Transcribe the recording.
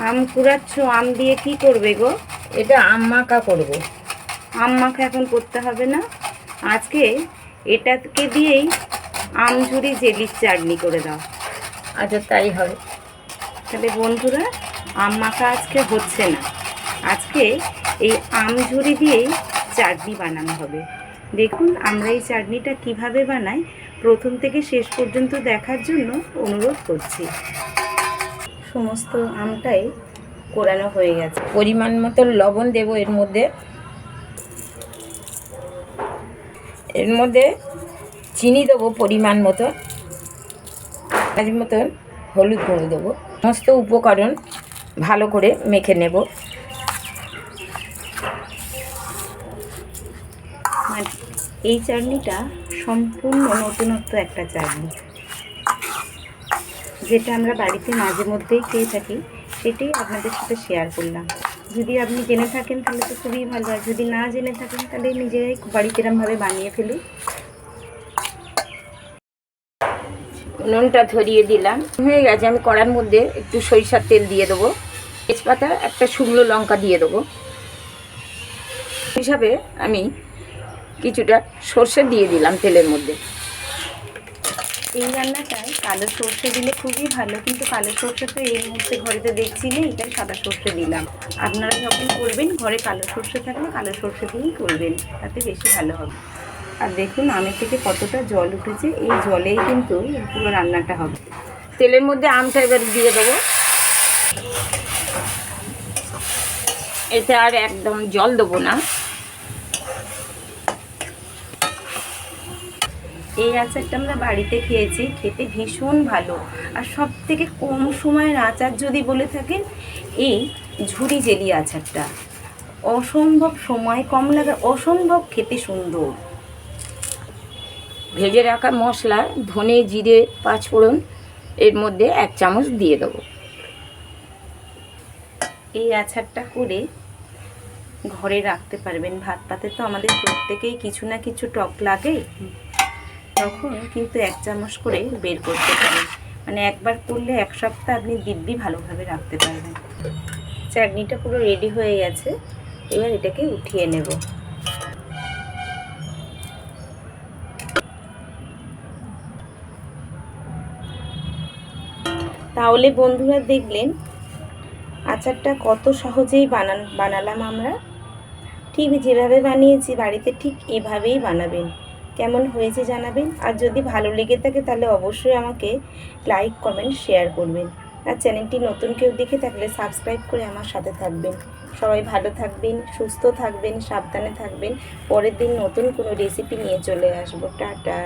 আম কুড়াচ্ছ আম দিয়ে কি করবে গো? এটা আম মাখা করব। আম মাখা এখন করতে হবে না। আজকে এটাকে দিয়েই আমঝুরি জেলির চাটনি করে দাও। আচ্ছা তাই হবে তাহলে বন্ধুরা আম মাখা আজকে হচ্ছে না। আজকে এই আমঝুরি দিয়েই চাটনি বানানো হবে। দেখুন আমরা এই চাটনিটা কীভাবে বানাই। প্রথম থেকে শেষ পর্যন্ত দেখার জন্য অনুরোধ করছি। সমস্ত আমটাই কোরানো হয়ে গেছে। পরিমাণ মতো লবণ দেব এর মধ্যে। এর মধ্যে চিনি দেবো পরিমাণ মতো। আজ মতন, হলুদ গুঁড়ো দেবো। সমস্ত উপকরণ ভালো করে মেখে নেব। এই চাটনিটা সম্পূর্ণ নতুনত্ব একটা চাটনি। যেটা আমরা বাড়িতে মাঝে মধ্যেই খেয়ে থাকি, সেটাই আপনাদের সাথে শেয়ার করলাম। যদি আপনি জেনে থাকেন, তাহলে তো খুবই ভালো। আর যদি না জেনে থাকেন, তাহলে নিজেরাই বাড়িতে এরমভাবে বানিয়ে ফেলুন। নুনটা ধরিয়ে দিলাম। হয়ে গেছে, আমি কড়ার মধ্যে একটু সরিষার তেল দিয়ে দেবো। তেজপাতা, একটা শুকনো লঙ্কা দিয়ে দেবো। হিসাবে আমি কিছুটা সর্ষে দিয়ে দিলাম তেলের মধ্যে। এই রান্নাটায় কালো সর্ষে দিলে খুবই ভালো, কিন্তু কালো সর্ষে তো এই মুহূর্তে ঘরেতে দেখছি নেই তাই সাদা সর্ষে দিলাম। আপনারা যখন করবেন, ঘরে কালো সর্ষে থাকলে কালো সর্ষে দিয়েই করবেন, তাতে বেশি ভালো হবে। আর দেখুন, আমের থেকে কতটা জল উঠেছে, এই জলেই কিন্তু পুরো রান্নাটা হবে। তেলের মধ্যে আমটা এবার দিয়ে দেবো। এতে আর একদম জল দেবো না। এই আচারটা আমরা বাড়িতে খেয়েছি, খেতে ভীষণ ভালো। আর সব থেকে কম সময়ের আচার যদি বলে থাকেন, এই ঝুড়ি জেলি আচারটা। অসম্ভব সময়, কম লাগে, অসম্ভব খেতে সুন্দর। ভেজে রাখা মশলা, ধনে, জিরে, পাঁচফোড়ন, এর মধ্যে এক চামচ দিয়ে দেবো। এই আচারটা করে ঘরে রাখতে পারবেন। ভাত পাতে তো আমাদের প্রত্যেকেই কিছু না কিছু টক লাগে। তখন কিন্তু এক চামচ করে বের করতে পারেন। মানে একবার করলে এক সপ্তাহ আপনি দিব্যি ভালোভাবে রাখতে পারবেন। চাটনিটা পুরো রেডি হয়ে গেছে। এবার এটাকে উঠিয়ে নেব। তাহলে বন্ধুরা দেখলেন আচারটা কত সহজেই বানান, বানালাম আমরা। ঠিক যেভাবে বানিয়েছি বাড়িতে ঠিক এভাবেই বানাবেন। কেমন হয়েছে জানাবেন। আর যদি ভালো লেগে থাকে তাহলে অবশ্যই আমাকে লাইক কমেন্ট শেয়ার করবেন। আর চ্যানেলটি নতুন কেউ দেখে থাকলে সাবস্ক্রাইব করে আমার সাথে থাকবেন। সবাই ভালো থাকবেন, সুস্থ থাকবেন, সাবধানে থাকবেন। পরের দিন নতুন কোনো রেসিপি নিয়ে চলে আসব। টাটা।